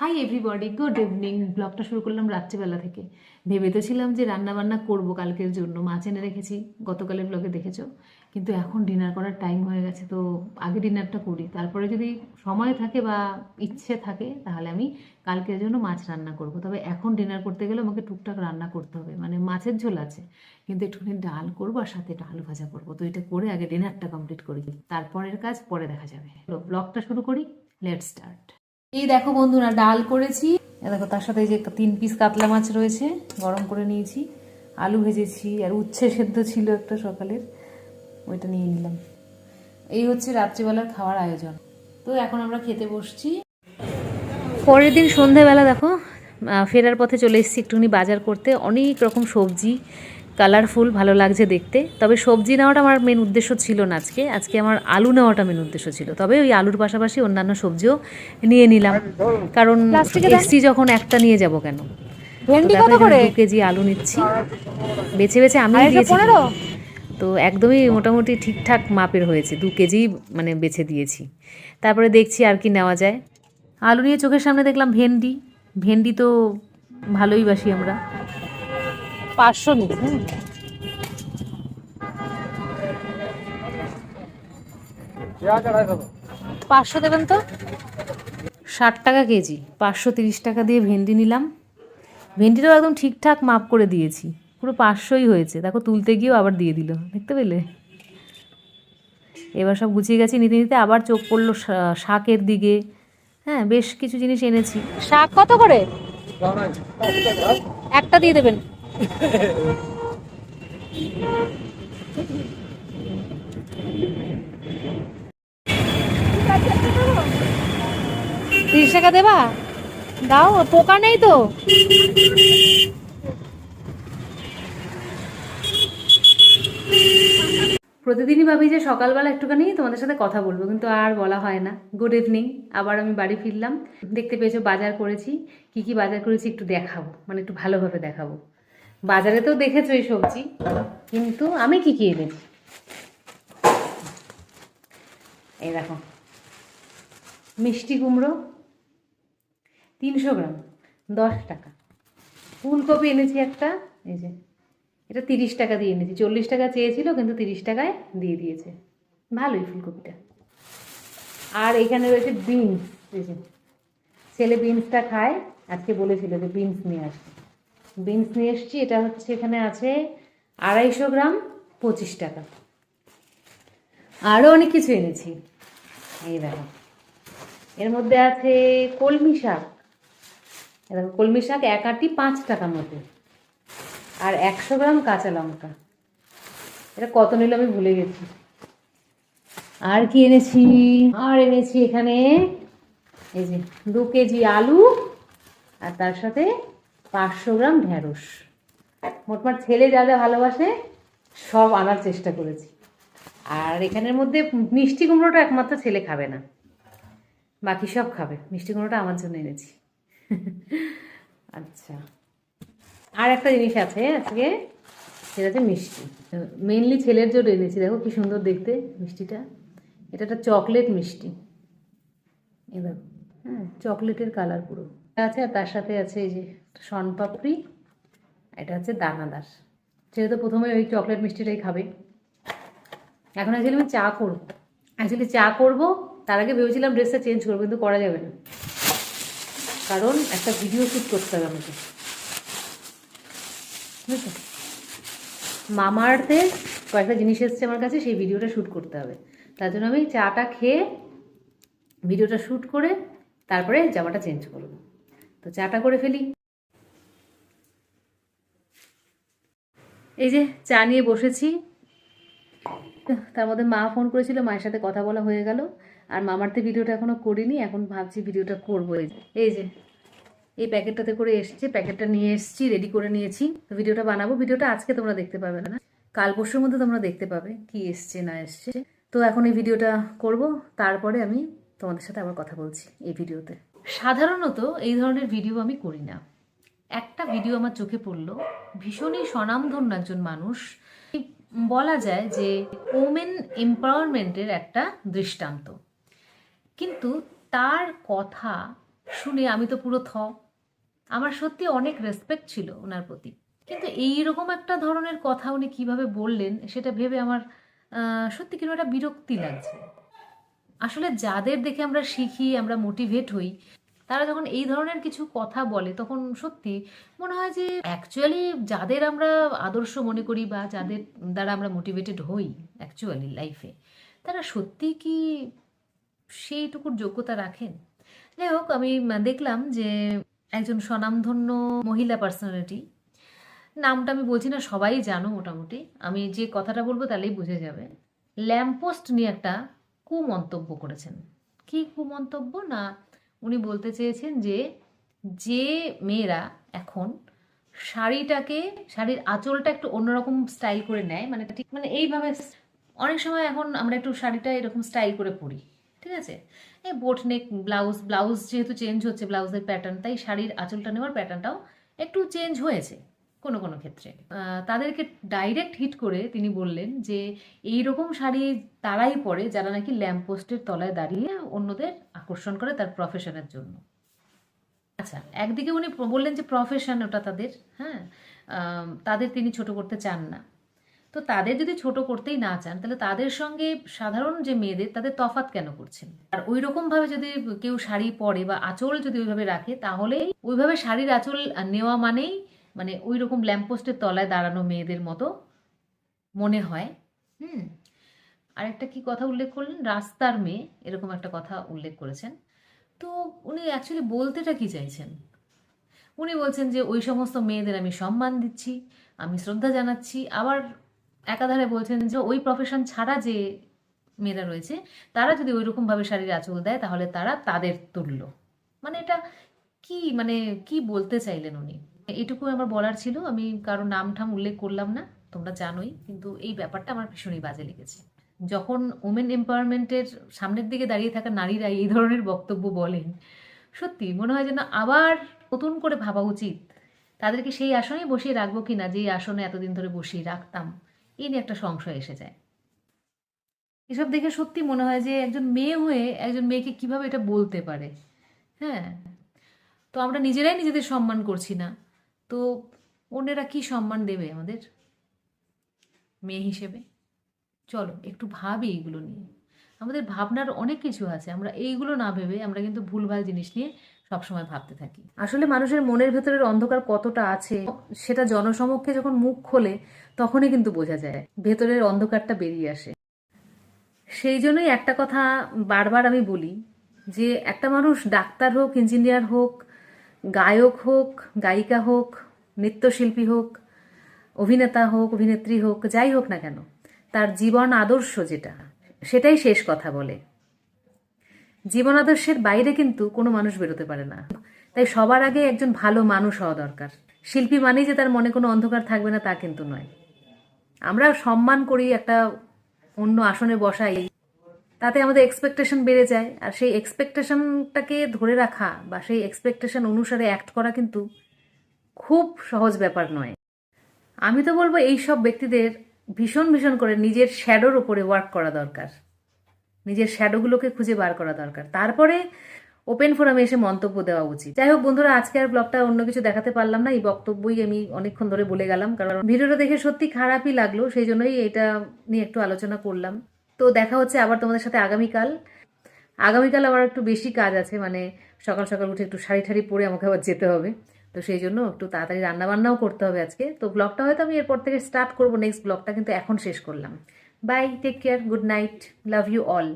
Hi everybody good evening ব্লগটা শুরু করলাম রাত্রিবেলা থেকে। ভেবে তো ছিলাম যে রান্না বান্না করব কালকের জন্য। মাছ এনে রেখেছি। গতকালের ব্লগে দেখেছ। কিন্তু এখন ডিনার করার টাইম হয়ে গেছে, তো আগে ডিনারটা করি। তারপরে যদি সময় থাকে বা ইচ্ছে থাকে, তাহলে আমি কালকের জন্য মাছ রান্না করব। তবে এখন ডিনার করতে গেলে আমাকে টুকটাক রান্না করতে হবে। মানে মাছের ঝোল আছে। কিন্তু একটুখানি ডাল করব আর সাথে একটু আলু ভাজা করব। তো এটা করে আগে ডিনারটা কমপ্লিট করি। তারপরের কাজ পরে দেখা যাবে। ব্লগটা শুরু করি। লেট স্টার্ট এই দেখো বন্ধুরা, ডাল করেছি। দেখো, তার সাথে যে তিন পিস কাতলা মাছ রয়েছে, গরম করে নিয়েছি। আলু ভেজেছি, আর উচ্ছে সেদ্ধ ছিল একটা সকালের, ওইটা নিয়ে নিলাম। এই হচ্ছে রাত্রিবেলার খাওয়ার আয়োজন। তো এখন আমরা খেতে বসছি। পরের দিন সন্ধেবেলা দেখো ফেরার পথে চলে এসেছি একটুখানি বাজার করতে। অনেক রকম সবজি কালারফুল ভালো লাগছে দেখতে। তবে সবজি নেওয়াটা আমার মেন উদ্দেশ্য ছিল না আজকে। আজকে আমার আলু নেওয়াটা মেন উদ্দেশ্য ছিল। তবে ওই আলুর পাশাপাশি অন্যান্য সবজিও নিয়ে নিলাম। কারণ এসছি যখন একটা নিয়ে যাব কেন? ভেন্ডি কত করে? দু কেজি আলু নিচ্ছি। বেছে বেছে আমি দিয়েছি। তো একদমই মোটামুটি ঠিকঠাক মাপের হয়েছে। দু কেজি মানে বেছে দিয়েছি। তারপরে দেখছি আর কি নেওয়া যায়। আলু নিয়ে চোখের সামনে দেখলাম ভেন্ডি। ভেন্ডি তো ভালোই বাসি আমরা। পাঁচশো নিচ্ছি পাঁচশো দেবেন তো? ষাট টাকা কেজি পাঁচশো তিরিশ টাকা দিয়ে ভেন্ডি নিলাম। ভেন্ডিটাও একদম ঠিকঠাক মাপ করে দিয়েছি পুরো পাঁচশোই হয়েছে। দেখো তুলতে গিয়েও আবার দিয়ে দিল দেখতে পেলে? এবার সব গুছিয়ে গেছি নিতে নিতে আবার চোখ পড়ল শাকের দিকে। হ্যাঁ বেশ কিছু জিনিস এনেছি। শাক কত করে? একটা দিয়ে দেবেন। তিরিশ টাকা দেবা? দাও, পোকা নেই তো। প্রতিদিনই ভাবি যে সকালবেলা একটুখানি তোমাদের সাথে কথা বলব, কিন্তু আর বলা হয় না। গুড ইভিনিং আবার আমি বাড়ি ফিরলাম। দেখতে পেয়েছ, বাজার করেছি। কি কি বাজার করেছি একটু দেখাবো মানে একটু ভালোভাবে দেখাবো। বাজারে তো দেখেছ এই সবজি? কিন্তু আমি কি কি এনেছি? এই দেখো, মিষ্টি কুমড়ো তিনশো গ্রাম, দশ টাকা। ফুলকপি এনেছি একটা, এই যে, এটা তিরিশ টাকা দিয়ে এনেছি। চল্লিশ টাকা চেয়েছিল, কিন্তু তিরিশ টাকায় দিয়ে দিয়েছে। ভালোই ফুলকপিটা। আর এখানে রয়েছে বিনস, এই যে, ছেলে বিনসটা খায়, আজকে বলেছিল যে বিনস নিয়ে আসবে। বিনস নিয়ে এসছি, এটা হচ্ছে এখানে আছে আড়াইশো গ্রাম পঁচিশ টাকা। আরও অনেক কিছু এনেছি। এই দেখো। এর মধ্যে আছে কলমি শাক। দেখো, কলমি শাক এক আটি পাঁচ টাকার মতো। আর একশো গ্রাম কাঁচা লঙ্কা। এটা কত নিল আমি ভুলে গেছি। আর কি এনেছি? আর এনেছি এখানে এই যে দু কেজি আলু, আর তার সাথে পাঁচশো গ্রাম ঢ্যাঁড়স মোটমাট ছেলে যা যা ভালোবাসে, সব আনার চেষ্টা করেছি। আর এখানের মধ্যে মিষ্টি কুমড়োটা একমাত্র ছেলে খাবে না। বাকি সব খাবে। মিষ্টি কুমড়োটা আমার জন্য এনেছি। আচ্ছা। আর একটা জিনিস আছে আজকে, সেটা হচ্ছে মিষ্টি। মেনলি ছেলের জন্য এনেছি। দেখো কি সুন্দর দেখতে মিষ্টিটা। এটা একটা চকলেট মিষ্টি। এ দেখো। হ্যাঁ চকলেটের কালার পুরো। আছে, আর তার সাথে আছে এই যে শনপাপড়ি এটা হচ্ছে দানাদার ছেলে তো প্রথমে ওই চকলেট মিষ্টিটাই খাবে। এখন অ্যাকচুয়ালি আমি চা করব। অ্যাকচুয়ালি চা করব, তার আগে ভেবেছিলাম ড্রেসটা চেঞ্জ করব, কিন্তু করা যাবে না। কারণ একটা ভিডিও শ্যুট করতে হবে আমাকে। বুঝেছ? মামার্থে কয়েকটা জিনিস এসছে আমার কাছে, সেই ভিডিওটা শ্যুট করতে হবে। তার জন্য আমি চাটা খেয়ে ভিডিওটা শ্যুট করে তারপরে জামাটা চেঞ্জ করব। তো চাটা করে ফেলি। এই যে চা নিয়ে বসেছি। তার মধ্যে মা ফোন করেছিল, মায়ের সাথে কথা বলা হয়ে গেল। আর মামার্থে ভিডিওটা এখনও করিনি, এখন ভাবছি ভিডিওটা করব। এই যে- এই যে, এই প্যাকেটটাতে করে এসছে, প্যাকেটটা নিয়ে এসছি রেডি করে নিয়েছি। তো ভিডিওটা বানাবো, ভিডিওটা আজকে তোমরা দেখতে পাবে না। কাল পরশুর মধ্যে তোমরা দেখতে পাবে কি এসছে, না এসছে। তো এখন এই ভিডিওটা করব, তারপরে আমি তোমাদের সাথে আবার কথা বলছি এই ভিডিওতে। সাধারণত এই ধরনের ভিডিও আমি করি না। একটা ভিডিও আমার চোখে পড়ল, ভীষণই স্বনামধন্য একজন মানুষ। বলা যায় যে, ওমেন এম্পাওয়ারমেন্টের একটা দৃষ্টান্ত। কিন্তু তার কথা শুনে আমি তো পুরো থ। আমার সত্যি অনেক রেসপেক্ট ছিল ওনার প্রতি। কিন্তু এইরকম একটা ধরনের কথা উনি কীভাবে বললেন, সেটা ভেবে আমার সত্যি কিন্তু একটা বিরক্তি লাগছে। আসলে যাদের দেখে আমরা শিখি, আমরা মোটিভেট হই, তারা যখন এই ধরনের কিছু কথা বলে, তখন সত্যি মনে হয় যে অ্যাকচুয়ালি যাদের আমরা আদর্শ মনে করি বা যাদের দ্বারা আমরা মোটিভেটেড হই অ্যাকচুয়ালি লাইফে তারা সত্যি কি সেইটুকুর যোগ্যতা রাখেন? যাই হোক, আমি দেখলাম যে একজন স্বনামধন্য মহিলা পার্সোনালিটি নামটা আমি বলছি না, সবাই জানো মোটামুটি, আমি যে কথাটা বলব তাহলেই বুঝে যাবে। ল্যাম্পপোস্ট নিয়ে একটা কুমন্তব্য করেছেন। কি কুমন্তব্য না উনি বলতে চেয়েছেন যে যে মেয়েরা এখন শাড়িটাকে, শাড়ির আঁচলটা একটু অন্যরকম স্টাইল করে নেয় মানে ঠিক মানে এইভাবে অনেক সময় এখন আমরা একটু শাড়িটা এরকম স্টাইল করে পরি, ঠিক আছে? এই বোট নেক, ব্লাউজ ব্লাউজ যেহেতু চেঞ্জ হচ্ছে, ব্লাউজের প্যাটার্ন তাই শাড়ির আঁচলটা নেওয়ার প্যাটার্নটাও একটু চেঞ্জ হয়েছে। কোনো কোনো ক্ষেত্রে। তাদেরকে ডাইরেক্ট হিট করে তিনি বললেন যে এই রকম শাড়ি তারাই পরে যারা নাকি ল্যাম্পপোস্টের তলায় দাঁড়িয়ে অন্যদের আকর্ষণ করে তার প্রফেশনের জন্য। আচ্ছা একদিকে উনি বললেন যে প্রফেশন ওটা তাদের হ্যাঁ? তাদের তিনি ছোট করতে চান না। তো তাদের যদি ছোট করতেই না চান, তাহলে তাদের সঙ্গে সাধারণ যে মেয়েদের, তাদের তফাৎ কেন করছেন? আর ওই রকম ভাবে যদি কেউ শাড়ি পরে বা আঁচল যদি ওইভাবে রাখে তাহলে ওইভাবে শাড়ির আঁচল নেওয়া মানেই মানে ওই রকম ল্যাম্পপোস্টের তলায় দাঁড়ানো মেয়েদের মতো মনে হয়। হুম। আরেকটা কি কথা উল্লেখ করলেন? রাস্তার মেয়ে, এরকম একটা কথা উল্লেখ করেছেন। তো উনি অ্যাকচুয়ালি বলতেটা কি চাইছেন? উনি বলছেন যে, ওই সমস্ত মেয়েদের আমি সম্মান দিচ্ছি, আমি শ্রদ্ধা জানাচ্ছি। আবার একাধারে বলছেন যে, ওই প্রফেশন ছাড়া যে মেয়েরা রয়েছে, তারা যদি ওই রকমভাবে শাড়ির আঁচল দেয়, তাহলে তারা তাদের তুল্য। মানে এটা কি মানে কি বলতে চাইলেন উনি? এটুকু আমার বলার ছিল। আমি কারও নাম ঠাম উল্লেখ করলাম না, তোমরা জানোই, কিন্তু এই ব্যাপারটা আমার ভীষণই বাজে লেগেছে। যখন ওমেন এম্পাওয়ারমেন্টের সামনের দিকে দাঁড়িয়ে থাকা নারীরা এই ধরনের বক্তব্য বলেন, সত্যি মনে হয় যেন আবার নতুন করে ভাবা উচিত তাদেরকে সেই আসনেই বসিয়ে রাখব কিনা যেই আসনে এতদিন ধরে বসিয়ে রাখতাম এই নিয়ে একটা সংশয় এসে যায়। এসব দেখে সত্যি মনে হয় যে একজন মেয়ে হয়ে একজন মেয়েকে কীভাবে এটা বলতে পারে হ্যাঁ? তো আমরা নিজেরাই নিজেদের সম্মান করছি না। তো অন্যেরা কি সম্মান দেবে আমাদের? মেয়ে হিসেবে? চলো, একটু ভাবি এইগুলো নিয়ে। আমাদের ভাবনার অনেক কিছু আছে, আমরা এইগুলো না ভেবে আমরা কিন্তু ভুলভাল জিনিস নিয়ে সবসময় ভাবতে থাকি। আসলে মানুষের মনের ভেতরের অন্ধকার কতটা আছে, সেটা জনসমক্ষে যখন মুখ খোলে, তখনই কিন্তু বোঝা যায়, ভেতরের অন্ধকারটা বেরিয়ে আসে। সেই জন্যই একটা কথা বারবার আমি বলি, যে একটা মানুষ ডাক্তার হোক, ইঞ্জিনিয়ার হোক গায়ক হোক, গায়িকা হোক, নৃত্যশিল্পী হোক, অভিনেতা হোক, অভিনেত্রী হোক, যাই হোক না কেন, তার জীবন আদর্শ যেটা, সেটাই শেষ কথা বলে। জীবন আদর্শের বাইরে কিন্তু কোনো মানুষ বেরোতে পারে না। তাই সবার আগে একজন ভালো মানুষ হওয়া দরকার। শিল্পী মানেই যে তার মনে কোনো অন্ধকার থাকবে না তা কিন্তু নয়। আমরা সম্মান করি একটা অন্য আসনে বসাই তাতে আমাদের এক্সপেকটেশন বেড়ে যায়। আর সেই এক্সপেকটেশনটাকে ধরে রাখা বা সেই এক্সপেকটেশন অনুসারে অ্যাক্ট করা কিন্তু খুব সহজ ব্যাপার নয়। আমি তো বলব এই সব ব্যক্তিদের ভীষণ ভীষণ করে নিজের শ্যাডোর উপরে ওয়ার্ক করা দরকার। নিজের শ্যাডোগুলোকে খুঁজে বার করা দরকার। তারপরে ওপেন ফোরামে এসে মন্তব্য দেওয়া উচিত। যাই হোক বন্ধুরা, আজকে আর ব্লগটা অন্য কিছু দেখাতে পারলাম না। এই বক্তব্যই আমি অনেকক্ষণ ধরে বলে গেলাম। কারণ ভিডিওটা দেখে সত্যি খারাপই লাগল। সেই জন্যই এটা নিয়ে একটু আলোচনা করলাম। তো দেখা হচ্ছে আবার তোমাদের সাথে আগামীকাল। আগামীকাল আবার একটু বেশি কাজ আছে মানে সকাল সকাল উঠে একটু শাড়ি ঠাড়ি পরে আমাকে আবার যেতে হবে। তো সেই জন্য একটু তাড়াতাড়ি রান্নাবান্নাও করতে হবে আজকে। তো ব্লগটা হয়তো আমি এরপর থেকে স্টার্ট করব নেক্সট ব্লগটা কিন্তু এখন শেষ করলাম। Bye take care good night love you all